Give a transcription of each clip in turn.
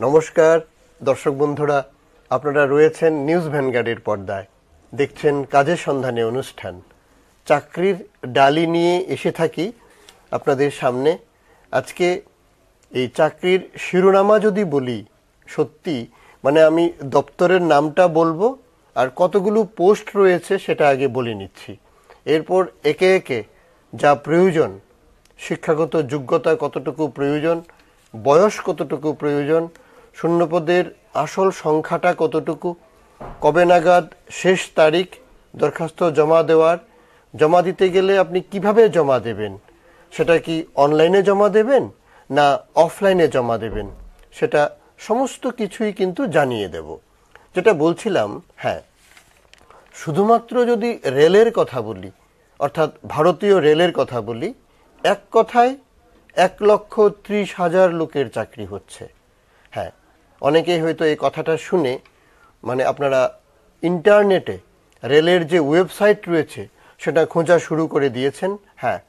নমস্কার, দর্শক বন্ধুরা, আপনারা রয়েছেন নিউজ ভ্যানগার্ডের পর্দায়। দেখছেন কাজের সন্ধানে অনুষ্ঠান। চাকরির ডালি নিয়ে এসে থাকি আপনাদের সামনে। আজকে এই চাকরির শিরোনামা যদি বলি, সত্যি মানে আমি দপ্তরের নামটা বলব, আর কতগুলো পোস্ট রয়েছে সেটা আগে বলে নিচ্ছি। এরপর একে একে যা প্রয়োজন, শিক্ষাগত যোগ্যতা কতটুকু প্রয়োজন, বয়স কতটুকু প্রয়োজন শূন্যপদের আসল সংখ্যাটা কতটুকু? কবে নাগাদ শেষ তারিখ দরখাস্ত জমা দেওয়ার? জমা দিতে গেলে আপনি কীভাবে জমা দেবেন? সেটা কি অনলাইনে জমা দেবেন না অফলাইনে জমা দেবেন? সেটা সমস্ত কিছুই কিন্তু জানিয়ে দেব। যেটা বলছিলাম হ্যাঁ শুধুমাত্র যদি রেলের কথা বলি, অর্থাৎ ভারতীয় রেলের কথা বলি, এক কথায় এক লক্ষ ত্রিশ হাজার লোকের চাকরি হচ্ছে। হ্যাঁ অনেকেই হয়তো এই কথাটা শুনে মানে আপনারা ইন্টারনেটে, রেলের যে ওয়েবসাইট রয়েছে, সেটা খোঁজা শুরু করে দিয়েছেন হ্যাঁ।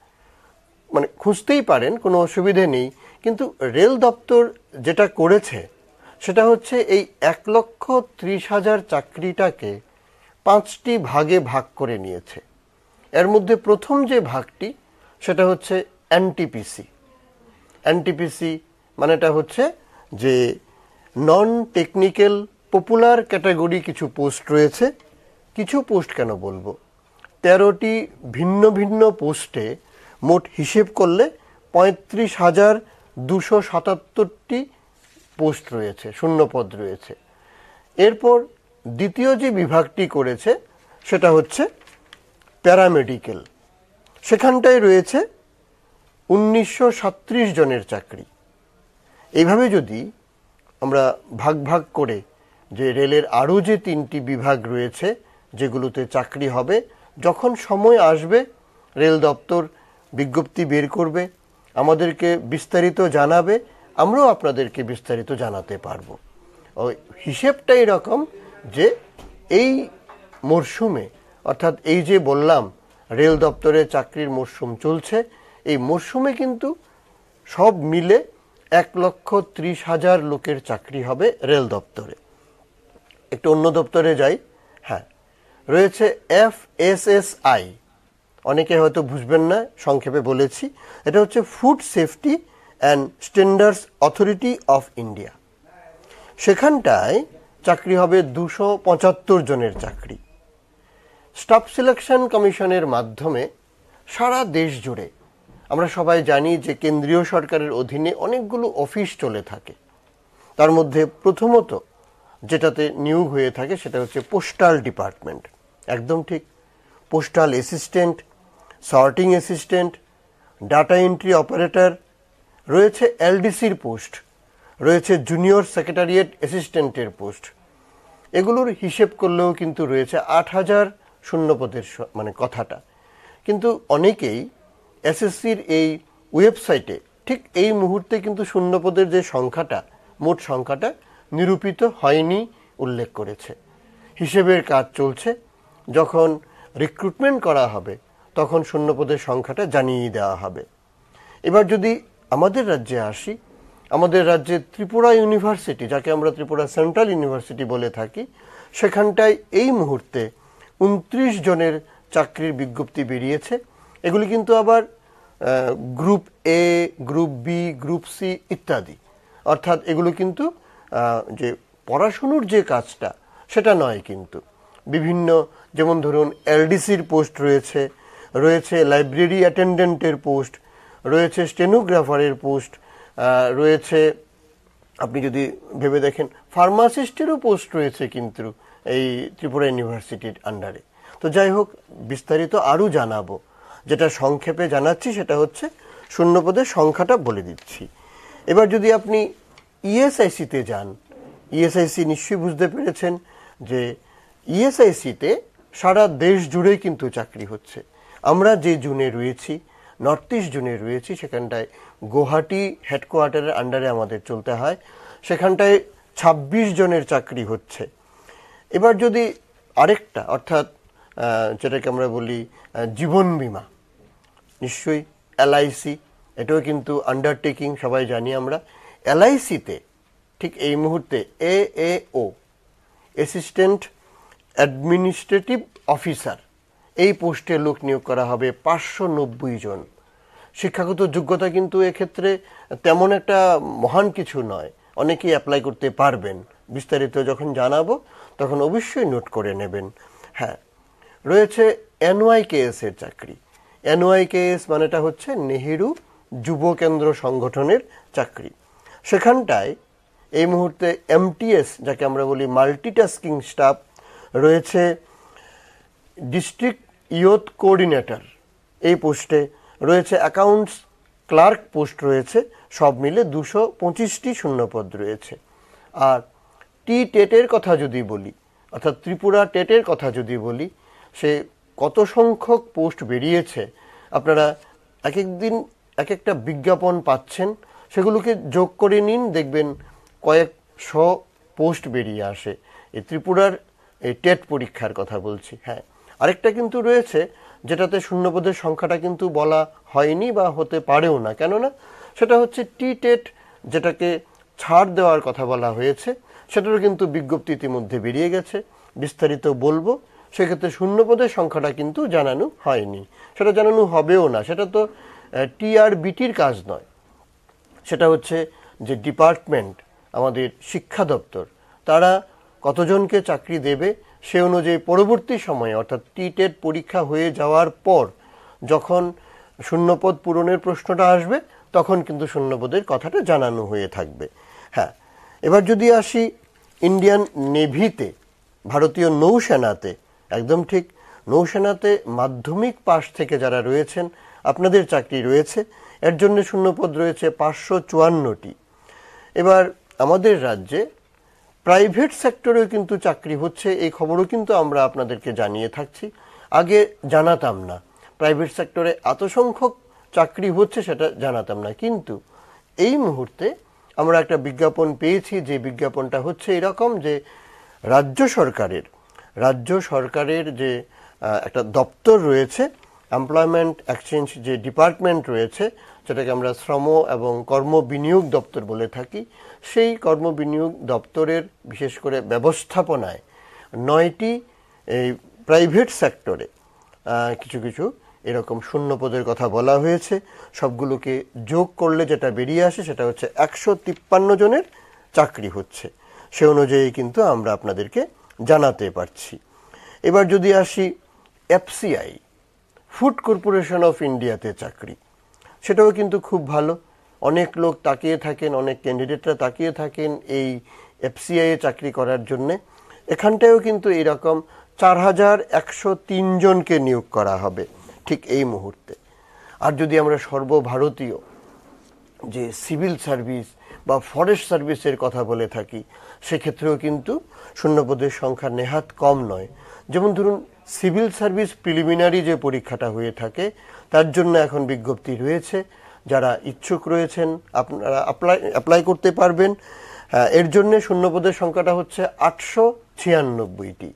মানে খুঁজতেই পারেন, কোনো অসুবিধে নেই। কিন্তু রেল দপ্তর যেটা করেছে, সেটা হচ্ছে এই এক লক্ষ ত্রিশ হাজার চাকরিটাকে পাঁচটি ভাগে ভাগ করে নিয়েছে। এর মধ্যে প্রথম যে ভাগটি, সেটা হচ্ছে এনটিপিসি। এনটিপিসি মানেটা হচ্ছে যে নন টেকনিক্যাল পপুলার ক্যাটাগরি কিছু পোস্ট রয়েছে। কিছু পোস্ট কেন বলব? তেরোটি ভিন্ন ভিন্ন পোস্টে মোট হিসেব করলে পঁয়ত্রিশ হাজার দুশো সাতাত্তরটি পোস্ট রয়েছে শূন্যপদ রয়েছে। এরপর দ্বিতীয় যে বিভাগটি করেছে, সেটা হচ্ছে প্যারামেডিক্যাল সেখানটায় রয়েছে উনিশশো জনের চাকরি। এইভাবে যদি আমরা ভাগ ভাগ করে যে রেলের আরও যে তিনটি বিভাগ রয়েছে, যেগুলোতে চাকরি হবে, যখন সময় আসবে, রেল দপ্তর বিজ্ঞপ্তি বের করবে, আমাদেরকে বিস্তারিত জানাবে, আমরাও আপনাদেরকে বিস্তারিত জানাতে পারব। হিসেবটা এরকম যে এই মরশুমে, অর্থাৎ এই যে বললাম, রেল দপ্তরে চাকরির মরশুম চলছে, এই মরশুমে কিন্তু সব মিলে এক লক্ষ ত্রিশ হাজার লোকের চাকরি হবে রেল দপ্তরে। একটু অন্য দপ্তরে যাই। হ্যাঁ রয়েছে এফ এস এস আই অনেকে হয়তো বুঝবেন না, সংক্ষেপে বলেছি। এটা হচ্ছে food safety and standards authority of India সেখানটায় চাকরি হবে দুশো পঁচাত্তর জনের চাকরি। স্টাফ সিলেকশন কমিশনের মাধ্যমে সারা দেশ জুড়ে আমরা সবাই জানি যে কেন্দ্রীয় সরকারের অধীনে অনেকগুলো অফিস চলে থাকে। তার মধ্যে প্রথমত যেটাতে নিয়োগ হয়ে থাকে সেটা হচ্ছে পোস্টাল ডিপার্টমেন্ট। একদম ঠিক। Postal assistant, sorting assistant, data entry operator, রয়েছে এলডিসির পোস্ট, রয়েছে জুনিয়র সেক্রেটারিয়েট অ্যাসিস্ট্যান্টের পোস্ট। এগুলোর হিসেব করলেও কিন্তু রয়েছে আট হাজার শূন্যপদের মানে কথাটা। কিন্তু অনেকেই এসএসসির এই ওয়েবসাইটে ঠিক এই মুহূর্তে কিন্তু শূন্যপদের যে সংখ্যাটা, মোট সংখ্যাটা নিরূপিত হয়নি উল্লেখ করেছে। হিসেবের কাজ চলছে, যখন রিক্রুটমেন্ট করা হবে, তখন শূন্যপদের সংখ্যাটা জানিয়ে দেওয়া হবে। এবার যদি আমাদের রাজ্যে আসি, আমাদের রাজ্যে ত্রিপুরা ইউনিভার্সিটি, যাকে আমরা ত্রিপুরা সেন্ট্রাল ইউনিভার্সিটি বলে থাকি, সেখানটায় এই মুহূর্তে উনত্রিশ জনের চাকরির বিজ্ঞপ্তি বেরিয়েছে। এগুলি কিন্তু আবার group A group B group C ইত্যাদি। অর্থাৎ এগুলো কিন্তু যে পড়াশুনোর যে কাজটা, সেটা নয় কিন্তু। বিভিন্ন, যেমন ধরুন এলডিসির পোস্ট রয়েছে রয়েছে লাইব্রেরি অ্যাটেন্ডেন্টের পোস্ট রয়েছে স্টেনোগ্রাফারের পোস্ট রয়েছে, আপনি যদি ভেবে দেখেন ফার্মাসিস্টেরও পোস্ট রয়েছে কিন্তু এই ত্রিপুরা ইউনিভার্সিটির আন্ডারে তো যাই হোক, বিস্তারিত আরও জানাব। যেটা সংক্ষেপে জানাচ্ছি সেটা হচ্ছে শূন্যপদের সংখ্যাটা বলে দিচ্ছি। এবার যদি আপনি ইএসআইসিতে যান, ইএসআইসি নিশ্চয়ই বুঝতে পেরেছেন যে ইএসআইসিতে সারা দেশ জুড়েই কিন্তু চাকরি হচ্ছে। আমরা যে জুনে রয়েছি, নর্থ ইস্ট জুনে রয়েছি, সেখানটায় গুয়াহাটি হেডকোয়ার্টারের আন্ডারে আমাদের চলতে হয়। সেখানটায় ২৬ জনের চাকরি হচ্ছে। এবার যদি আরেকটা, অর্থাৎ যেটাকে আমরা বলি জীবন বিমা নিশ্চয়ই এলআইসি এটাও কিন্তু আন্ডারটেকিং সবাই জানি আমরা। এলআইসিতে ঠিক এই মুহূর্তে A A O assistant administrative officer এই পোস্টে লোক নিয়োগ করা হবে পাঁচশো নব্বই জন। শিক্ষাগত যোগ্যতা কিন্তু এক্ষেত্রে তেমন একটা মহান কিছু নয়, অনেকেই অ্যাপ্লাই করতে পারবেন। বিস্তারিত যখন জানাব, তখন অবশ্যই নোট করে নেবেন। হ্যাঁ রয়েছে এনওয়াইকেএস এর চাকরি। এনওয়াইকেএস মানেটা হচ্ছে নেহেরু যুব কেন্দ্র সংগঠনের চাকরি। সেখানটায় এই মুহূর্তে এমটিএস, যাকে আমরা বলি মাল্টিটাস্কিং স্টাফ, রয়েছে ডিস্ট্রিক্ট ইয়ুথ কোঅর্ডিনেটর। এই পোস্টে রয়েছে অ্যাকাউন্টস ক্লার্ক পোস্ট রয়েছে, সব মিলে দুশো পঁচিশটি শূন্যপদ রয়েছে। আর টি টেটের কথা যদি বলি, অর্থাৎ ত্রিপুরা টেটের কথা যদি বলি, সে কত সংখ্যক পোস্ট বেরিয়েছে, আপনারা এক এক দিন এক একটা বিজ্ঞাপন পাচ্ছেন, সেগুলোকে যোগ করে নিন, দেখবেন কয়েক শ পোস্ট বেরিয়ে আসে। এই ত্রিপুরার এই টেট পরীক্ষার কথা বলছি হ্যাঁ। আরেকটা কিন্তু রয়েছে, যেটাতে শূন্যপদের সংখ্যাটা কিন্তু বলা হয়নি বা হতে পারেও না। কেননা সেটা হচ্ছে টি টেট যেটাকে ছাড় দেওয়ার কথা বলা হয়েছে, সেটারও কিন্তু বিজ্ঞপ্তি ইতিমধ্যে বেরিয়ে গেছে। বিস্তারিত বলব সেক্ষেত্রে শূন্যপদের সংখ্যাটা কিন্তু জানানো হয়নি। সেটা জানানো হবেও না। সেটা তো টিআরবিটির কাজ নয়। সেটা হচ্ছে যে ডিপার্টমেন্ট, আমাদের শিক্ষা দপ্তর, তারা কতজনকে চাকরি দেবে সে অনুযায়ী পরবর্তী সময়ে, অর্থাৎ টি টেট পরীক্ষা হয়ে যাওয়ার পর যখন শূন্যপদ পূরণের প্রশ্নটা আসবে, তখন কিন্তু শূন্যপদের কথাটা জানানো হয়ে থাকবে। হ্যাঁ এবার যদি আসি ইন্ডিয়ান নেভিতে, ভারতীয় নৌসেনাতে একদম ঠিক। নৌসেনাতে মাধ্যমিক পাশ থেকে যারা রয়েছেন, আপনাদের চাকরি রয়েছে। এর জন্য শূন্যপদ রয়েছে পাঁচশো চুয়ান্নটি। এবার আমাদের রাজ্যে প্রাইভেট সেক্টরেও কিন্তু চাকরি হচ্ছে, এই খবরও কিন্তু আমরা আপনাদেরকে জানিয়ে থাকছি। আগে জানাতাম না। প্রাইভেট সেক্টরে এত সংখ্যক চাকরি হচ্ছে সেটা জানাতাম না। কিন্তু এই মুহূর্তে আমরা একটা বিজ্ঞাপন পেয়েছি, যে বিজ্ঞাপনটা হচ্ছে এরকম যে রাজ্য সরকারের রাজ্য সরকারের যে একটা দপ্তর রয়েছে এমপ্লয়মেন্ট এক্সচেঞ্জ যে ডিপার্টমেন্ট রয়েছে, যেটাকে আমরা শ্রম এবং কর্ম বিনিয়োগ দপ্তর বলে থাকি, সেই কর্ম বিনিয়োগ দপ্তরের বিশেষ করে ব্যবস্থাপনায় নয়টি, এই প্রাইভেট সেক্টরে কিছু কিছু এরকম শূন্য পদের কথা বলা হয়েছে। সবগুলোকে যোগ করলে যেটা বেরিয়ে আসে সেটা হচ্ছে একশো তিপ্পান্ন জনের চাকরি হচ্ছে। সে অনুযায়ী কিন্তু আমরা আপনাদেরকে জানাতে পারছি। এবার যদি আসি এফসিআই, ফুড কর্পোরেশন অফ ইন্ডিয়াতে চাকরি। সেটাও কিন্তু খুব ভালো। অনেক লোক তাকিয়ে থাকেন, অনেক ক্যান্ডিডেটরা তাকিয়ে থাকেন এই এফসিআই এ চাকরি করার জন্যে। এখানটায়ও কিন্তু এরকম চার হাজার একশো জনকে নিয়োগ করা হবে ঠিক এই মুহূর্তে। আর যদি আমরা সর্বভারতীয় যে সিভিল সার্ভিস বা ফরেস্ট সার্ভিসের কথা বলে থাকি, সেক্ষেত্রেও কিন্তু শূন্যপদের সংখ্যা নেহাত কম নয়। যেমন ধরুন, সিভিল সার্ভিস প্রিলিমিনারি যে পরীক্ষাটা হয়ে থাকে, তার জন্য এখন বিজ্ঞপ্তি রয়েছে, যারা ইচ্ছুক রয়েছেন, আপনারা অ্যাপ্লাই অ্যাপ্লাই করতে পারবেন। এর জন্য শূন্যপদের সংখ্যাটা হচ্ছে আটশো ছিয়ানব্বইটি।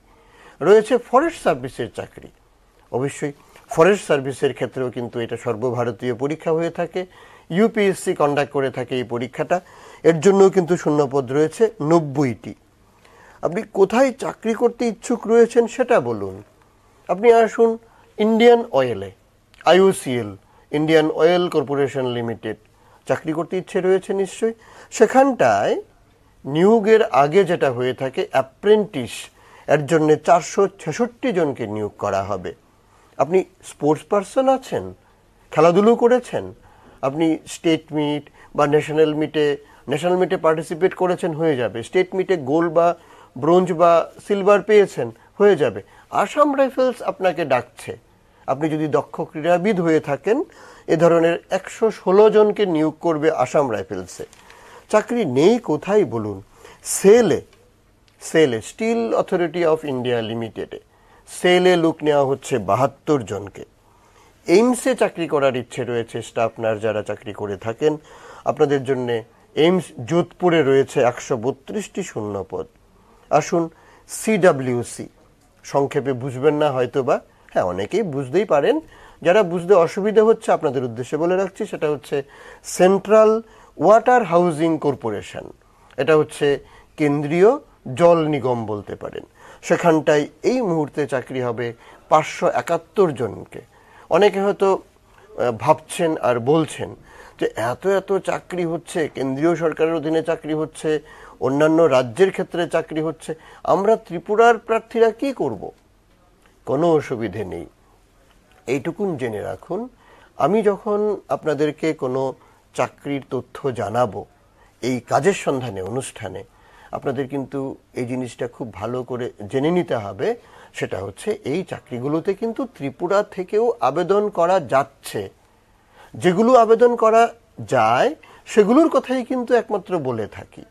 রয়েছে ফরেস্ট সার্ভিসের চাকরি। অবশ্যই ফরেস্ট সার্ভিসের ক্ষেত্রেও কিন্তু এটা সর্বভারতীয় পরীক্ষা হয়ে থাকে। ইউপিএসসি কন্ডাক্ট করে থাকে এই পরীক্ষাটা। এর জন্যও কিন্তু শূন্যপদ রয়েছে, নব্বইটি। আপনি কোথায় চাকরি করতে ইচ্ছুক রয়েছেন সেটা বলুন। আপনি আসুন Indian অয়েলে IOCL Indian oil corporation limited চাকরি করতে ইচ্ছে রয়েছে নিশ্চয়ই। সেখানটায় নিয়োগের আগে যেটা হয়ে থাকে অ্যাপ্রেন্টিস এর জন্যে চারশো ছেষট্টি জনকে নিয়োগ করা হবে। আপনি স্পোর্টস পারসন আছেন? খেলাধুলো করেছেন? আপনি স্টেট মিট বা ন্যাশনাল মিটে ন্যাশনাল মিটে পার্টিসিপেট করেছেন, হয়ে যাবে। স্টেট মিটে গোল্ড বা ব্রোঞ্জ বা সিলভার পেয়েছেন, হয়ে যাবে। আসাম রাইফেলস আপনাকে ডাকছে। আপনি যদি দক্ষ ক্রীড়াবিদ হয়ে থাকেন, এ ধরনের একশো ষোলো জনকে নিয়োগ করবে আসাম রাইফেলসে চাকরি নেই কোথায় বলুন? সেলে সেলে স্টিল অথরিটি অফ ইন্ডিয়া লিমিটেডে সেলে লুক নেওয়া হচ্ছে বাহাত্তর জনকে। এইমসে চাকরি করার ইচ্ছে রয়েছে স্টাফ নার্স যারা চাকরি করে থাকেন, আপনাদের জন্য এইমস যোধপুরে রয়েছে একশো বত্রিশটি শূন্যপদ। আসুন সিডাব্লিউসি সংক্ষেপে বুঝবেন না হয়তো বা হ্যাঁ অনেকেই বুঝতেই পারেন। যারা বুঝতে অসুবিধা হচ্ছে, আপনাদের উদ্দেশ্যে বলে রাখছি, সেটা হচ্ছে সেন্ট্রাল ওয়াটার হাউজিং কর্পোরেশন। এটা হচ্ছে কেন্দ্রীয় জল নিগম বলতে পারেন। সেখানটায় এই মুহূর্তে চাকরি হবে পাঁচশো একাত্তর জনকে। অনেকে হয়তো ভাবছেন আর বলছেন যে এত এত চাকরি হচ্ছে, কেন্দ্রীয় সরকারের অধীনে চাকরি হচ্ছে, অন্যান্য রাজ্যের ক্ষেত্রে চাকরি হচ্ছে, আমরা ত্রিপুরার প্রার্থীরা কি করব? কোনো অসুবিধে নেই। এইটুকুন জেনে রাখুন, আমি যখন আপনাদেরকে কোনো চাকরির তথ্য জানাব, এই কাজের সন্ধানে, অনুষ্ঠানে, আপনাদের কিন্তু এই জিনিসটা খুব ভালো করে জেনে নিতে হবে। সেটা হচ্ছে এই চাকরিগুলোতে কিন্তু ত্রিপুরা থেকেও আবেদন করা যাচ্ছে। যেগুলো আবেদন করা যায়, সেগুলোর কথাই কিন্তু একমাত্র বলে থাকি।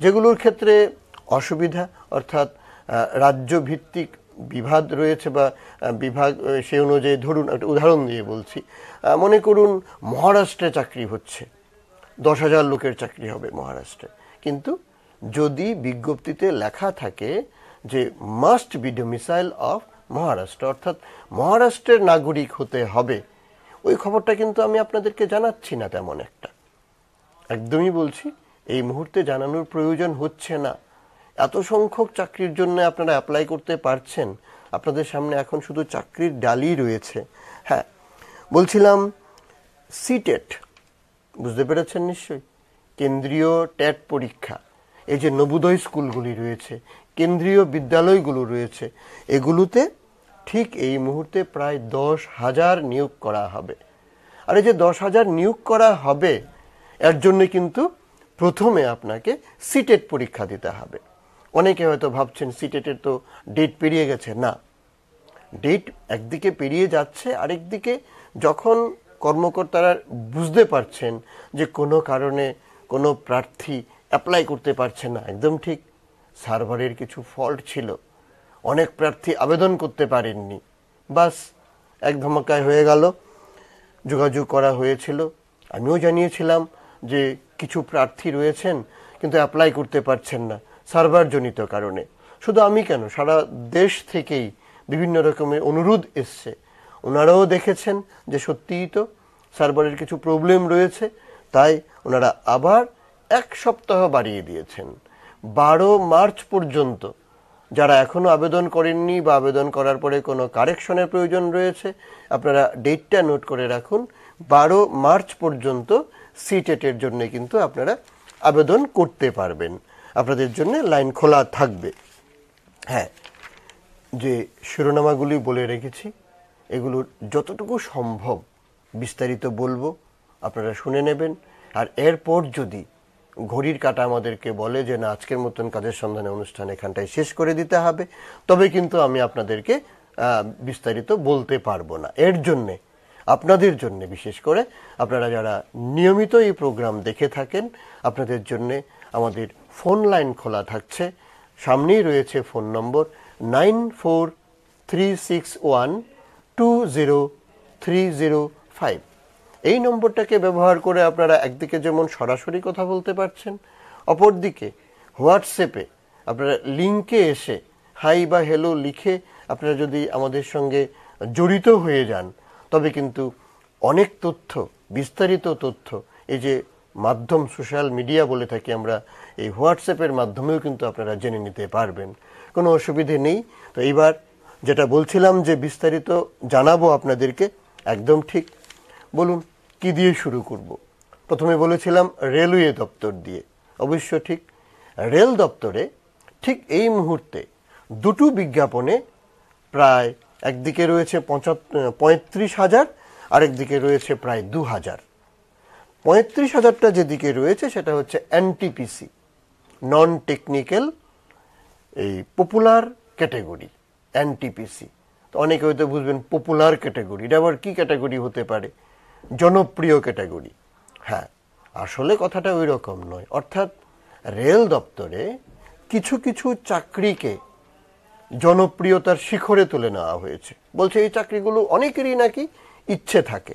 যেগুলোর ক্ষেত্রে অসুবিধা, অর্থাৎ রাজ্য ভিত্তিক বিভাগ রয়েছে বা বিভাগ সে অনুযায়ী ধরুন, একটা উদাহরণ দিয়ে বলছি। মনে করুন মহারাষ্ট্রে চাকরি হচ্ছে। দশ হাজার লোকের চাকরি হবে মহারাষ্ট্রে। কিন্তু যদি বিজ্ঞপ্তিতে লেখা থাকে যে must be domicile of Maharashtra অর্থাৎ মহারাষ্ট্রের নাগরিক হতে হবে। ওই খবরটা কিন্তু আমি আপনাদেরকে জানাচ্ছি না তেমন একটা। একদমই বলছি, এই মুহূর্তে জানানোর প্রয়োজন হচ্ছে না। এত সংখ্যক চাকরির জন্য আপনারা অ্যাপ্লাই করতে পারছেন, আপনাদের সামনে এখন শুধু চাকরির ডালই রয়েছে। হ্যাঁ বলছিলাম সিটেট বুঝতে পেরেছেন নিশ্চয়ই? কেন্দ্রীয় ট্যাট পরীক্ষা। এই যে নবোদয় স্কুলগুলি রয়েছে কেন্দ্রীয় বিদ্যালয়গুলো রয়েছে। এগুলোতে ঠিক এই মুহূর্তে প্রায় দশ হাজার নিয়োগ করা হবে। আর এই যে দশ হাজার নিয়োগ করা হবে, এর জন্য কিন্তু প্রথমে আপনাকে সিটেট পরীক্ষা দিতে হবে। অনেকে হয়তো ভাবছেন সিটেটের তো ডেট পেরিয়ে গেছে। না, ডেট একদিকে পেরিয়ে যাচ্ছে, আরেকদিকে যখন কর্মকর্তারা বুঝতে পারছেন যে কোনো কারণে কোনো প্রার্থী অ্যাপ্লাই করতে পারছে না, একদম ঠিক। সার্ভারের কিছু ফল্ট ছিল। অনেক প্রার্থী আবেদন করতে পারেননি। বাস, এক ধমাকায় হয়ে গেল। যোগাযোগ করা হয়েছিল। আমিও জানিয়েছিলাম যে কিছু প্রার্থী রয়েছেন, কিন্তু অ্যাপ্লাই করতে পারছেন না, সার্ভারজনিত কারণে। শুধু আমি কেন? সারা দেশ থেকেই বিভিন্ন রকমের অনুরোধ এসছে। ওনারাও দেখেছেন যে সত্যিই তো সার্ভারের কিছু প্রবলেম রয়েছে, তাই ওনারা আবার এক সপ্তাহ বাড়িয়ে দিয়েছেন। বারো মার্চ পর্যন্ত। যারা এখনও আবেদন করেননি বা আবেদন করার পরে কোনো কারেকশনের প্রয়োজন রয়েছে, আপনারা ডেটটা নোট করে রাখুন। বারো মার্চ পর্যন্ত সিটেটের জন্য কিন্তু আপনারা আবেদন করতে পারবেন। আপনাদের জন্য লাইন খোলা থাকবে। হ্যাঁ যে শিরোনামাগুলি বলে রেখেছি, এগুলোর যতটুকু সম্ভব বিস্তারিত বলব, আপনারা শুনে নেবেন। আর এরপর যদি ঘড়ির কাটা আমাদেরকে বলে যে, না, আজকের মতন কাজের সন্ধানে অনুষ্ঠান এখানটায় শেষ করে দিতে হবে। তবে কিন্তু আমি আপনাদেরকে বিস্তারিত বলতে পারব না। এর জন্যে, আপনাদের জন্য বিশেষ করে, আপনারা যারা নিয়মিত এই প্রোগ্রাম দেখে থাকেন, আপনাদের জন্য আমাদের ফোন লাইন খোলা থাকছে। সামনেই রয়েছে phone number nine four three six one two zero three zero five. এই নম্বরটাকে ব্যবহার করে আপনারা একদিকে যেমন সরাসরি কথা বলতে পারছেন, অপরদিকে হোয়াটসঅ্যাপে আপনারা লিঙ্কে এসে হাই বা হ্যালো লিখে আপনারা যদি আমাদের সঙ্গে জড়িত হয়ে যান, তবে কিন্তু অনেক তথ্য, বিস্তারিত তথ্য, এই যে মাধ্যম সোশ্যাল মিডিয়া বলে থাকি আমরা, এই হোয়াটসঅ্যাপের মাধ্যমেও কিন্তু আপনারা জেনে নিতে পারবেন। কোনো অসুবিধে নেই। তো এইবার যেটা বলছিলাম যে বিস্তারিত জানাব আপনাদেরকে, একদম ঠিক। বলুন। কি দিয়ে শুরু করব? প্রথমে বলেছিলাম রেলওয়ে দপ্তর দিয়ে। অবশ্য ঠিক রেল দপ্তরে ঠিক এই মুহূর্তে দুটো বিজ্ঞাপনে প্রায় একদিকে রয়েছে পঁয়ত্রিশ হাজার, আরেকদিকে রয়েছে প্রায় দু হাজার। পঁয়ত্রিশ হাজারটা যেদিকে রয়েছে সেটা হচ্ছে এনটিপিসি নন টেকনিক্যাল এই পপুলার ক্যাটেগরি এনটিপিসি। তো অনেকে হয়তো বুঝবেন পপুলার ক্যাটেগরি এটা আবার কী ক্যাটাগরি হতে পারে? জনপ্রিয় ক্যাটাগরি। হ্যাঁ আসলে কথাটা ওই রকম নয়। অর্থাৎ রেল দপ্তরে কিছু কিছু চাকরিকে জনপ্রিয়তার শিখরে তুলে নেওয়া হয়েছে। বলছে এই চাকরিগুলো অনেকেরই নাকি ইচ্ছে থাকে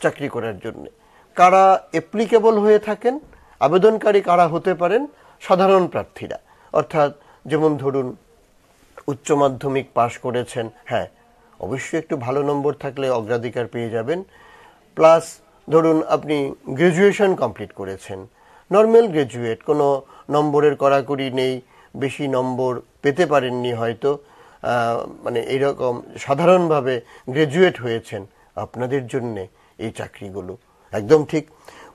চাকরি করার জন্য। কারা অ্যাপ্লিকেবল হয়ে থাকেন, আবেদনকারী কারা হতে পারেন, সাধারণ প্রার্থীরা। অর্থাৎ যেমন ধরুন, উচ্চ মাধ্যমিক পাশ করেছেন হ্যাঁ অবশ্যই একটু ভালো নম্বর থাকলে অগ্রাধিকার পেয়ে যাবেন। প্লাস ধরুন, আপনি গ্র্যাজুয়েশন কমপ্লিট করেছেন। নর্মাল গ্র্যাজুয়েট কোনো নম্বরের কড়াকড়ি নেই, বেশি নম্বর পেতে পারেননি হয়তো। মানে এরকম সাধারণভাবে গ্রাজুয়েট হয়েছেন আপনাদের জন্যে এই চাকরিগুলো। একদম ঠিক।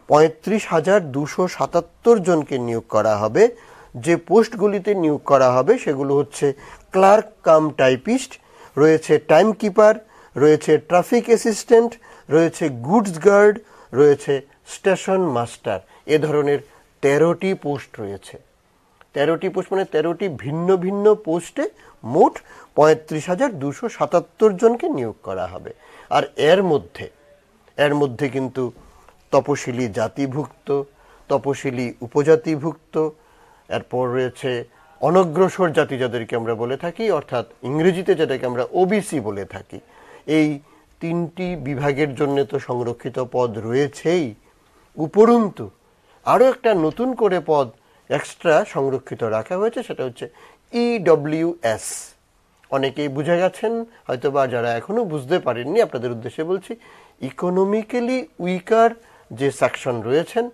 পঁয়ত্রিশ হাজার দুশো সাতাত্তর জনকে নিয়োগ করা হবে। যে পোস্টগুলিতে নিয়োগ করা হবে, সেগুলো হচ্ছে ক্লার্ক কাম টাইপিস্ট রয়েছে টাইম কিপার রয়েছে ট্রাফিক অ্যাসিস্ট্যান্ট রয়েছে গুডস গার্ড, রয়েছে স্টেশন মাস্টার। এ ধরনের তেরোটি পোস্ট রয়েছে। তেরোটি পোস্ট মানে তেরোটি ভিন্ন ভিন্ন পোস্টে মোট পঁয়ত্রিশ হাজার দুশো সাতাত্তর জনকে নিয়োগ করা হবে। আর এর মধ্যে এর মধ্যে কিন্তু তপশিলি জাতিভুক্ত, তপশিলি উপজাতিভুক্ত, এরপর রয়েছে অনগ্রসর জাতি যাদেরকে আমরা বলে থাকি, অর্থাৎ ইংরেজিতে যেটাকে আমরা ওবিসি বলে থাকি। এই তিনটি বিভাগের জন্য তো সংরক্ষিত পদ রয়েছেই। উপরন্তু আরও একটা নতুন করে পদ এক্সট্রা সংরক্ষিত রাখা হয়েছে, সেটা হচ্ছে E ইডব্লিউএস অনেকেই বুঝে গেছেন হয়তো বা যারা এখনও বুঝতে পারেননি, আপনাদের উদ্দেশ্যে বলছি ইকোনমিক্যালি উইকার যে সেকশন রয়েছেন,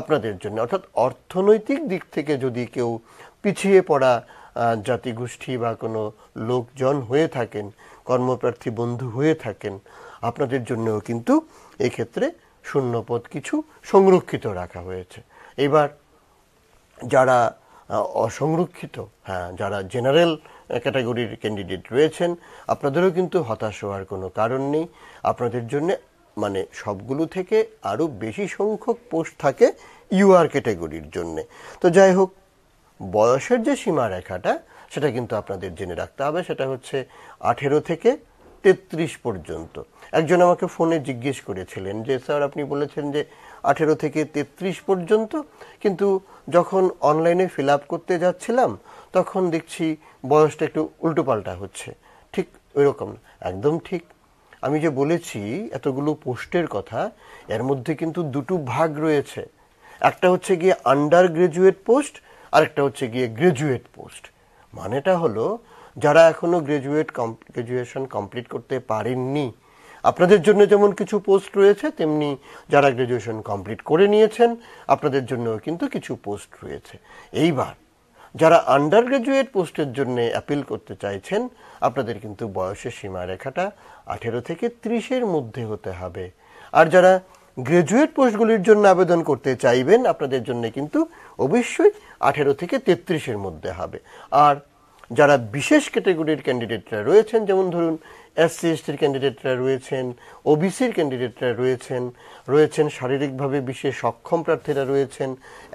আপনাদের জন্য, অর্থাৎ অর্থনৈতিক দিক থেকে যদি কেউ পিছিয়ে পড়া জাতিগোষ্ঠী বা কোনো লোকজন হয়ে থাকেন, কর্মপ্রার্থী বন্ধু হয়ে থাকেন, আপনাদের জন্যও কিন্তু এক্ষেত্রে শূন্যপদ কিছু সংরক্ষিত রাখা হয়েছে। এবার যারা অসংরক্ষিত হ্যাঁ যারা জেনারেল ক্যাটাগরির ক্যান্ডিডেট রয়েছেন, আপনাদেরও কিন্তু হতাশ হওয়ার কোনো কারণ নেই। আপনাদের জন্য মানে সবগুলো থেকে আরও বেশি সংখ্যক পোস্ট থাকে ইউআর ক্যাটাগরির জন্য। তো যাই হোক বয়সের যে সীমারেখাটা, সেটা কিন্তু আপনাদের জেনে রাখতে হবে। সেটা হচ্ছে আঠেরো থেকে তেত্রিশ পর্যন্ত। একজন আমাকে ফোনে জিজ্ঞেস করেছিলেন যে, স্যার, আপনি বলেছেন যে আঠেরো থেকে তেত্রিশ পর্যন্ত, কিন্তু যখন অনলাইনে ফিল আপ করতে যাচ্ছিলাম, তখন দেখছি বয়সটা একটু উল্টোপাল্টা হচ্ছে। ঠিক ওইরকম, একদম ঠিক। আমি যে বলেছি এতগুলো পোস্টের কথা, এর মধ্যে কিন্তু দুটো ভাগ রয়েছে। একটা হচ্ছে গিয়ে আন্ডার গ্রাজুয়েট পোস্ট আর একটা হচ্ছে গিয়ে গ্রাজুয়েট পোস্ট মানেটা হলো, যারা এখনও গ্রাজুয়েট গ্রাজুয়েশন কমপ্লিট করতে পারেননি, আপনাদের জন্য যেমন কিছু পোস্ট রয়েছে, তেমনি যারা গ্রাজুয়েশন কমপ্লিট করে নিয়েছেন, আপনাদের জন্য কিন্তু কিছু পোস্ট রয়েছে। এইবার, যারা আন্ডার গ্রাজুয়েট পোস্টের জন্য অ্যাপিল করতে চাইছেন, আপনাদের কিন্তু বয়সের সীমারেখাটা আঠেরো থেকে ত্রিশের মধ্যে হতে হবে। আর যারা গ্রাজুয়েট পোস্টগুলির জন্য আবেদন করতে চাইবেন, আপনাদের জন্য কিন্তু অবশ্যই আঠেরো থেকে তেত্রিশের মধ্যে হবে। আর যারা বিশেষ ক্যাটাগরির ক্যান্ডিডেটরা রয়েছেন, যেমন ধরুন এসসি এসটির ক্যান্ডিডেটরা রয়েছেন, ওবিসির ক্যান্ডিডেটরা রয়েছেন রয়েছেন শারীরিকভাবে বিশেষ সক্ষম প্রার্থীরা রয়েছেন,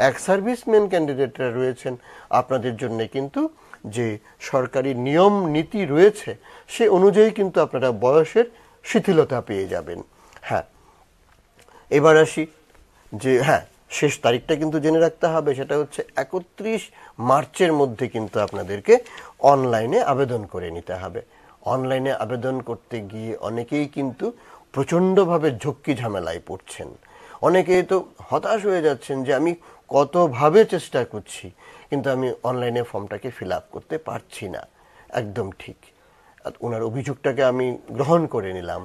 এক সার্ভিসম্যান ক্যান্ডিডেটরা রয়েছেন, আপনাদের জন্য কিন্তু যে সরকারি নিয়ম নীতি রয়েছে, সে অনুযায়ী কিন্তু আপনারা বয়সের শিথিলতা পেয়ে যাবেন। এবার আসি যে হ্যাঁ শেষ তারিখটা কিন্তু জেনে রাখতে হবে, সেটা হচ্ছে একত্রিশ মার্চের মধ্যে কিন্তু আপনাদেরকে অনলাইনে আবেদন করে নিতে হবে। অনলাইনে আবেদন করতে গিয়ে অনেকেই কিন্তু প্রচণ্ডভাবে ঝক্কি ঝামেলায় পড়ছেন। অনেকেই তো হতাশ হয়ে যাচ্ছেন যে, আমি কতভাবে চেষ্টা করছি, কিন্তু আমি অনলাইনে ফর্মটাকে ফিল আপ করতে পারছি না। একদম ঠিক। ওনার অভিযোগটাকে আমি গ্রহণ করে নিলাম।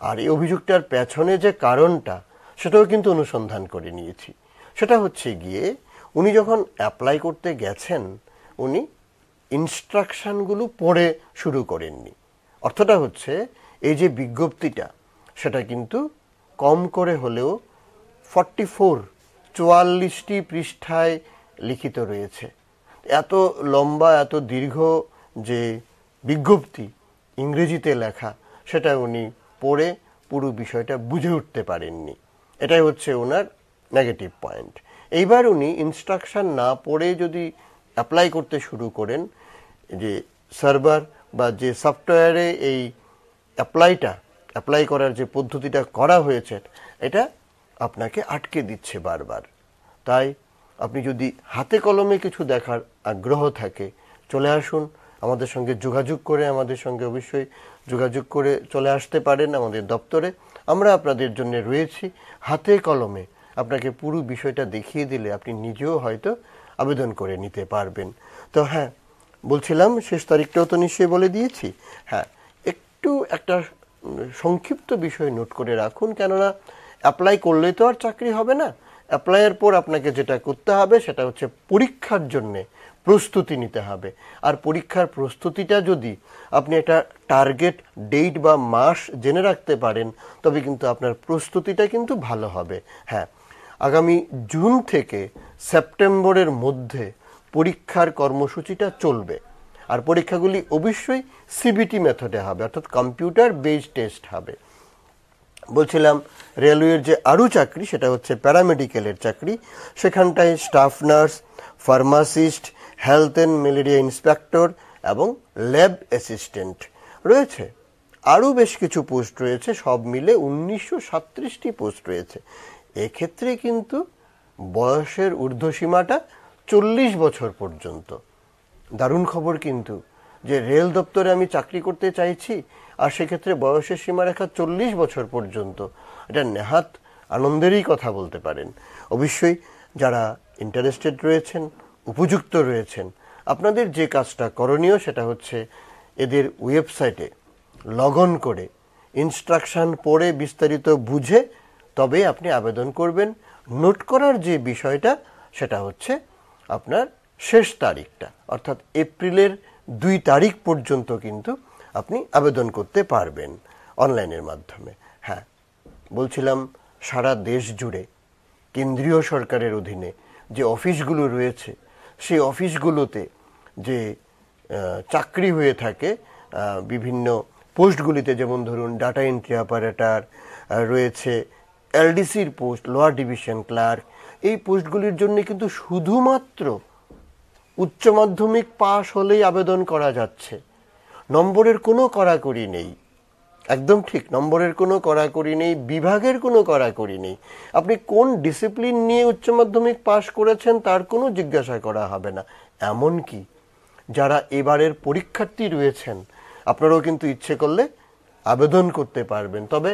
আর এই অভিযোগটার পেছনে যে কারণটা সেটাও কিন্তু অনুসন্ধান করে নিয়েছি। সেটা হচ্ছে গিয়ে, উনি যখন অ্যাপ্লাই করতে গেছেন, উনি ইনস্ট্রাকশনগুলো পড়ে শুরু করেননি। অর্থটা হচ্ছে, এই যে বিজ্ঞপ্তিটা, সেটা কিন্তু কম করে হলেও ফর্টি ফোর চুয়াল্লিশটি পৃষ্ঠায় লিখিত রয়েছে। এত লম্বা, এত দীর্ঘ যে বিজ্ঞপ্তি ইংরেজিতে লেখা, সেটা উনি পড়ে পুরো বিষয়টা বুঝে উঠতে পারেননি। এটাই হচ্ছে ওনার নেগেটিভ পয়েন্ট এইবার উনি ইনস্ট্রাকশন না পড়ে যদি অ্যাপ্লাই করতে শুরু করেন, যে সার্ভার বা যে সফটওয়্যারে এই অ্যাপ্লাইটা অ্যাপ্লাই করার যে পদ্ধতিটা করা হয়েছে, এটা আপনাকে আটকে দিচ্ছে বারবার। তাই আপনি যদি হাতে কলমে কিছু দেখার আগ্রহ থাকে, চলে আসুন, আমাদের সঙ্গে যোগাযোগ করে আমাদের সঙ্গে অবশ্যই যোগাযোগ করে চলে আসতে পারেন আমাদের দপ্তরে। আমরা আপনাদের জন্য রয়েছি হাতে কলমে। আপনাকে পুরো বিষয়টা দেখিয়ে দিলে আপনি নিজেও হয়তো আবেদন করে নিতে পারবেন। তো হ্যাঁ বলছিলাম শেষ তারিখটাও তো নিশ্চয়ই বলে দিয়েছি। হ্যাঁ একটু একটা সংক্ষিপ্ত বিষয় নোট করে রাখুন, কেননা অ্যাপ্লাই করলে তো আর চাকরি হবে না। অ্যাপ্লাইয়ের পর আপনাকে যেটা করতে হবে সেটা হচ্ছে পরীক্ষার জন্যে প্রস্তুতি নিতে হবে। আর পরীক্ষার প্রস্তুতিটা যদি আপনি একটা টার্গেট ডেট বা মাস জেনে রাখতে পারেন, তবে কিন্তু আপনার প্রস্তুতিটা কিন্তু ভালো হবে। হ্যাঁ আগামী জুন থেকে সেপ্টেম্বরের মধ্যে পরীক্ষার কর্মসূচিটা চলবে। আর পরীক্ষাগুলি অবশ্যই সিবিটি মেথডে হবে, অর্থাৎ কম্পিউটার বেজ টেস্ট হবে। বলছিলাম রেলওয়ের যে আরও চাকরি, সেটা হচ্ছে প্যারামেডিক্যালের চাকরি। সেখানটায় staff nurse pharmacist health and malaria inspector এবং ল্যাব অ্যাসিস্ট্যান্ট রয়েছে। আরও বেশ কিছু পোস্ট রয়েছে, সব মিলে উনিশশো সাত্রিশটি পোস্ট রয়েছে। এক্ষেত্রে কিন্তু বয়সের ঊর্ধ্বসীমাটা চল্লিশ বছর পর্যন্ত। দারুণ খবর কিন্তু যে রেল দপ্তরে আমি চাকরি করতে চাইছি আর সেক্ষেত্রে বয়সের সীমারেখা চল্লিশ বছর পর্যন্ত। এটা নেহাত আনন্দেরই কথা বলতে পারেন। অবশ্যই যারা ইন্টারেস্টেড রয়েছেন উপযুক্ত রয়েছেন। আপনাদের যে কাজটা করণীয় সেটা হচ্ছে এদের ওয়েবসাইটে লগ করে ইনস্ট্রাকশন পড়ে বিস্তারিত বুঝে তবে আপনি আবেদন করবেন। নোট করার যে বিষয়টা, সেটা হচ্ছে আপনার শেষ তারিখটা, অর্থাৎ এপ্রিলের দুই তারিখ পর্যন্ত কিন্তু আপনি আবেদন করতে পারবেন অনলাইনের মাধ্যমে। হ্যাঁ বলছিলাম সারা দেশ জুড়ে কেন্দ্রীয় সরকারের অধীনে যে অফিসগুলো রয়েছে সেই অফিসগুলোতে যে চাকরি হয়ে থাকে বিভিন্ন পোস্টগুলিতে যেমন ধরুন ডাটা এন্ট্রি অপারেটর রয়েছে এলডিসির পোস্ট লোয়ার ডিভিশন ক্লার্ক এই পোস্টগুলির জন্য কিন্তু শুধুমাত্র উচ্চ মাধ্যমিক পাশ হলেই আবেদন করা যাচ্ছে। নম্বরের কোনো কড়াকড়ি নেই। একদম ঠিক, নম্বরের কোনো কড়াকড়ি নেই, বিভাগের কোনো কড়াকড়ি নেই। আপনি কোন ডিসিপ্লিন নিয়ে উচ্চ মাধ্যমিক পাশ করেছেন তার কোনো জিজ্ঞাসা করা হবে না। এমন কি? যারা এবারের পরীক্ষার্থী রয়েছেন, আপনারাও কিন্তু ইচ্ছে করলে আবেদন করতে পারবেন। তবে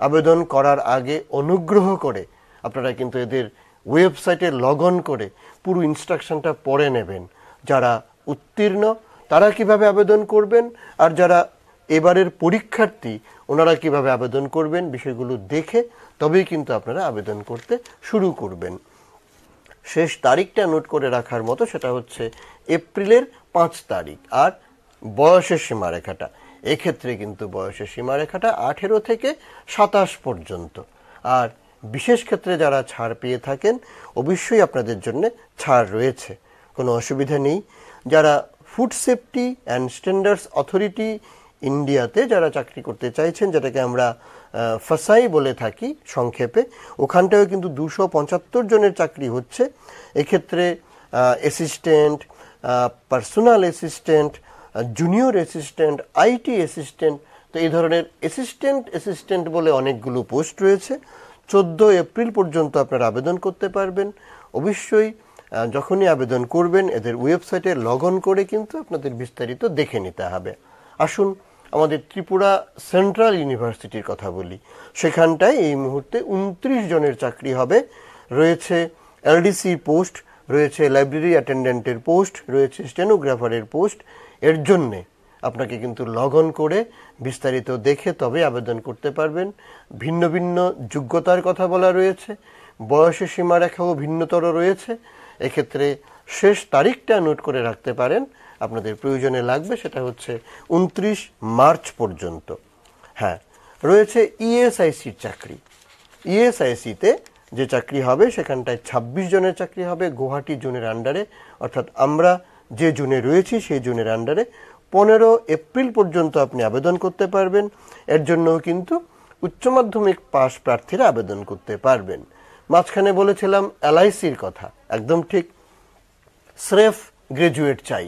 আবেদন করার আগে অনুগ্রহ করে আপনারা কিন্তু এদের ওয়েবসাইটে লগ অন করে পুরো ইনস্ট্রাকশনটা পড়ে নেবেন। যারা উত্তীর্ণ, তারা কীভাবে আবেদন করবেন? আর যারা এবারের পরীক্ষার্থী ওনারা কীভাবে আবেদন করবেন বিষয়গুলো দেখে তবেই কিন্তু আপনারা আবেদন করতে শুরু করবেন। শেষ তারিখটা নোট করে রাখার মতো সেটা হচ্ছে এপ্রিলের পাঁচ তারিখ আর বয়সের সীমারেখাটা। এক্ষেত্রে কিন্তু বয়সের সীমারেখাটা আঠেরো থেকে সাতাশ পর্যন্ত। আর বিশেষ ক্ষেত্রে যারা ছাড় পেয়ে থাকেন, অবশ্যই আপনাদের জন্য ছাড় রয়েছে। কোনো অসুবিধা নেই। যারা food safety and standards authority ইন্ডিয়াতে যারা চাকরি করতে চাইছেন, যেটাকে আমরা ফাসাই বলে থাকি সংক্ষেপে ওখানটাও কিন্তু দুশো পঁচাত্তর জনের চাকরি হচ্ছে। এক্ষেত্রে assistant personal assistant junior assistant IT assistant তো এই ধরনের অ্যাসিস্ট্যান্ট অ্যাসিস্ট্যান্ট বলে অনেকগুলো পোস্ট রয়েছে। চোদ্দ এপ্রিল পর্যন্ত আপনারা আবেদন করতে পারবেন। অবশ্যই যখনই আবেদন করবেন, এদের ওয়েবসাইটে লগ করে কিন্তু আপনাদের বিস্তারিত দেখে নিতে হবে। আসুন আমাদের ত্রিপুরা সেন্ট্রাল ইউনিভার্সিটির কথা বলি। সেখানটায় এই মুহূর্তে উনত্রিশ জনের চাকরি হবে। রয়েছে এলডিসি পোস্ট, রয়েছে লাইব্রেরি অ্যাটেন্ডেন্টের পোস্ট, রয়েছে স্টেনোগ্রাফারের পোস্ট। এর জন্যে আপনাকে কিন্তু লগ করে বিস্তারিত দেখে তবে আবেদন করতে পারবেন। ভিন্ন ভিন্ন যোগ্যতার কথা বলা রয়েছে। বয়সের সীমারেখাও ভিন্নতর রয়েছে। এক্ষেত্রে শেষ তারিখটা নোট করে রাখতে পারেন। আপনাদের প্রয়োজনে লাগবে, সেটা হচ্ছে উনত্রিশ মার্চ পর্যন্ত। হ্যাঁ রয়েছে ইএসআইসির চাকরি। ইএসআইসিতে যে চাকরি হবে, সেখানটায় ২৬ জনের চাকরি হবে, গুয়াহাটি জোনের আন্ডারে। অর্থাৎ আমরা যে জুনে রয়েছি, সেই জুনের আন্ডারে পনেরো এপ্রিল পর্যন্ত আপনি আবেদন করতে পারবেন। এর জন্যও কিন্তু উচ্চ মাধ্যমিক পাস প্রার্থীরা আবেদন করতে পারবেন। মাঝখানে বলেছিলাম এলআইসির কথা, একদম ঠিক। স্রেফ গ্রাজুয়েট চাই।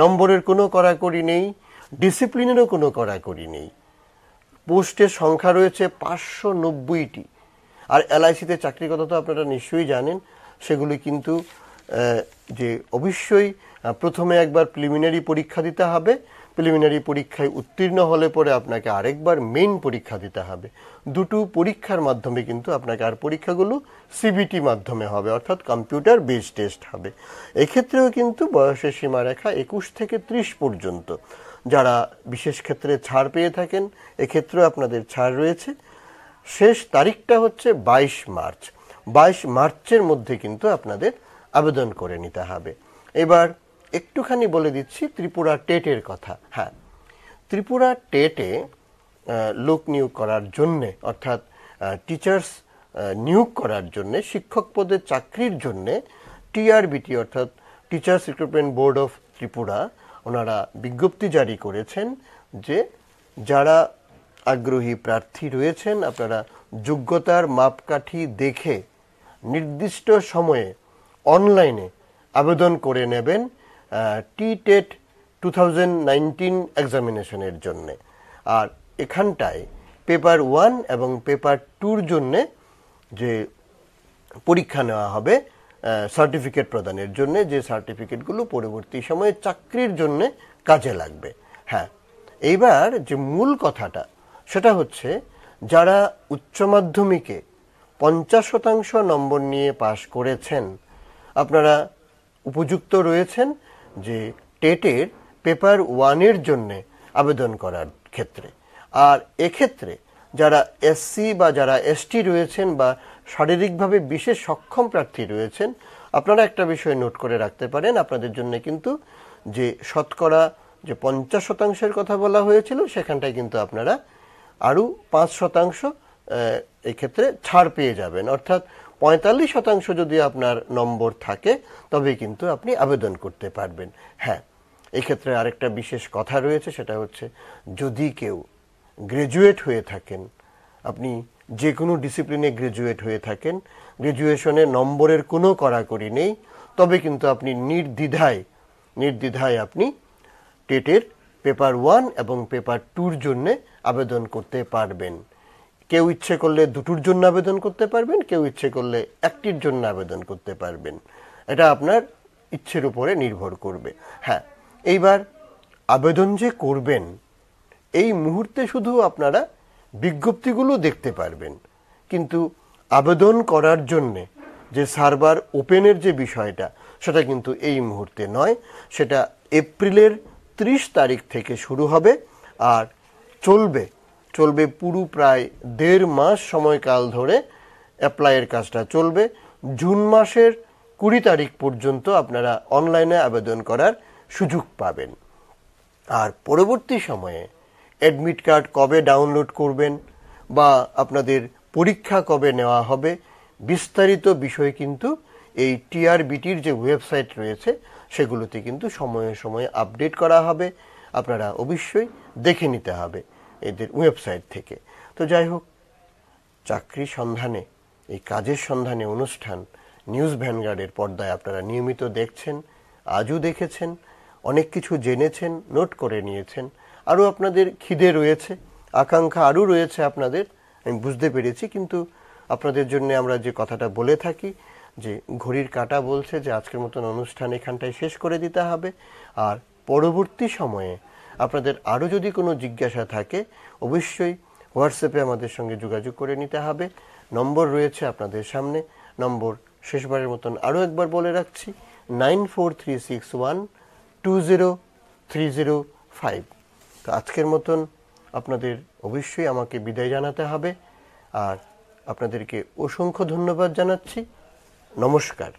নম্বরের কোনো কড়াকড়ি নেই, ডিসিপ্লিনেরও কোনো কড়াকড়ি নেই। পোস্টের সংখ্যা রয়েছে পাঁচশো নব্বইটি। আর এলআইসিতে চাকরির কথা তো আপনারা নিশ্চয়ই জানেন, সেগুলি কিন্তু যে অবশ্যই প্রথমে একবার প্রিলিমিনারি পরীক্ষা দিতে হবে প্রিলিমিনারি পরীক্ষায় উত্তীর্ণ হলে পরে আপনাকে আরেকবার মেইন পরীক্ষা দিতে হবে। দুটো পরীক্ষার মাধ্যমে কিন্তু আপনাকে আর পরীক্ষাগুলো সিবিটি মাধ্যমে হবে, অর্থাৎ কম্পিউটার বেস টেস্ট হবে। এক্ষেত্রেও কিন্তু বয়সের সীমারেখা একুশ থেকে ত্রিশ পর্যন্ত। যারা বিশেষ ক্ষেত্রে ছাড় পেয়ে থাকেন, এক্ষেত্রেও আপনাদের ছাড় রয়েছে। শেষ তারিখটা হচ্ছে বাইশ মার্চ। বাইশ মার্চের মধ্যে কিন্তু আপনাদের আবেদন করে নিতে হবে। এবার একটুখানি বলে দিচ্ছি ত্রিপুরা টেটের কথা। হ্যাঁ ত্রিপুরা টেটে লোক নিয়োগ করার জন্যে, অর্থাৎ টিচার্স নিয়োগ করার জন্যে, শিক্ষক পদে চাকরির জন্যে টিআরবিটি অর্থাৎ teachers recruitment board of Tripura, ওনারা বিজ্ঞপ্তি জারি করেছেন যে যারা আগ্রহী প্রার্থী রয়েছেন, আপনারা যোগ্যতার মাপকাঠি দেখে নির্দিষ্ট সময়ে অনলাইনে আবেদন করে নেবেন। T TET two thousand nineteen এক্সামিনেশনের জন্যে। আর এখানটায় পেপার ওয়ান এবং পেপার টুর জন্যে যে পরীক্ষা নেওয়া হবে সার্টিফিকেট প্রদানের জন্য, যে সার্টিফিকেটগুলো পরবর্তী সময়ে চাকরির জন্য কাজে লাগবে। হ্যাঁ এইবার যে মূল কথাটা, সেটা হচ্ছে যারা উচ্চ মাধ্যমিকে পঞ্চাশ শতাংশ নম্বর নিয়ে পাশ করেছেন, আপনারা উপযুক্ত রয়েছেন। যে টেটের পেপার ওয়ানের জন্যে আবেদন করার ক্ষেত্রে। আর এক্ষেত্রে যারা এসসি বা যারা এসটি রয়েছেন বা শারীরিকভাবে বিশেষ সক্ষম প্রার্থী রয়েছেন, আপনারা একটা বিষয় নোট করে রাখতে পারেন। আপনাদের জন্য কিন্তু যে শতকরা যে পঞ্চাশ শতাংশের কথা বলা হয়েছিল, সেখানটায় কিন্তু আপনারা আরও পাঁচ শতাংশ এক্ষেত্রে ছাড় পেয়ে যাবেন। অর্থাৎ পঁয়তাল্লিশ শতাংশ যদি আপনার নম্বর থাকে, তবে কিন্তু আপনি আবেদন করতে পারবেন। হ্যাঁ এক্ষেত্রে আরেকটা বিশেষ কথা রয়েছে, সেটা হচ্ছে যদি কেউ গ্রাজুয়েট হয়ে থাকেন, আপনি যে কোনো ডিসিপ্লিনে গ্রাজুয়েট হয়ে থাকেন গ্রাজুয়েশনে নম্বরের কোনো কড়াকড়ি নেই, তবে কিন্তু আপনি নির্দ্বিধায় নির্দ্বিধায় আপনি টেটের পেপার ওয়ান এবং পেপার টুর জন্যে আবেদন করতে পারবেন। কেউ ইচ্ছে করলে দুটোর জন্য আবেদন করতে পারবেন, কেউ ইচ্ছে করলে একটির জন্য আবেদন করতে পারবেন। এটা আপনার ইচ্ছের উপরে নির্ভর করবে। হ্যাঁ এইবার আবেদন যে করবেন, এই মুহূর্তে শুধু আপনারা বিজ্ঞপ্তিগুলো দেখতে পারবেন। কিন্তু আবেদন করার জন্যে যে সার্ভার ওপেনের যে বিষয়টা, সেটা কিন্তু এই মুহূর্তে নয়। সেটা এপ্রিলের ত্রিশ তারিখ থেকে শুরু হবে আর চলবে চলবে পুরো প্রায় দেড় মাস সময়কাল ধরে অ্যাপ্লাইয়ের কাজটা চলবে। জুন মাসের কুড়ি তারিখ পর্যন্ত আপনারা অনলাইনে আবেদন করার সুযোগ পাবেন। আর পরবর্তী সময়ে অ্যাডমিট কার্ড কবে ডাউনলোড করবেন বা আপনাদের পরীক্ষা কবে নেওয়া হবে, বিস্তারিত বিষয় কিন্তু এই টিআরবিটির যে ওয়েবসাইট রয়েছে, সেগুলোতে কিন্তু সময়ে সময়ে আপডেট করা হবে। আপনারা অবশ্যই দেখে নিতে হবে। এদের ওয়েবসাইট থেকে। তো যাই হোক চাকরি সন্ধানে, এই কাজের সন্ধানে অনুষ্ঠান নিউজ ভ্যানগার্ডের পর্দায় আপনারা নিয়মিত দেখছেন, আজও দেখেছেন, অনেক কিছু জেনেছেন, নোট করে নিয়েছেন, আরও আপনাদের খিদে রয়েছে, আকাঙ্ক্ষা আরও রয়েছে আপনাদের, আমি বুঝতে পেরেছি, কিন্তু আপনাদের জন্য আমরা যে কথাটা বলে থাকি, যে ঘড়ির কাঁটা বলছে যে আজকের মতন অনুষ্ঠান এখানটায় শেষ করে দিতে হবে, আর পরবর্তী সময়ে আপনাদের আরও যদি কোনো জিজ্ঞাসা থাকে, অবশ্যই হোয়াটসঅ্যাপে আমাদের সঙ্গে যোগাযোগ করে নিতে হবে। নম্বর রয়েছে আপনাদের সামনে। নম্বর শেষবারের মতন আরও একবার বলে রাখছি, nine four three six one two zero three zero five. তো আজকের মতন আপনাদের অবশ্যই আমাকে বিদায় জানাতে হবে। আর আপনাদেরকে অসংখ্য ধন্যবাদ জানাচ্ছি। নমস্কার।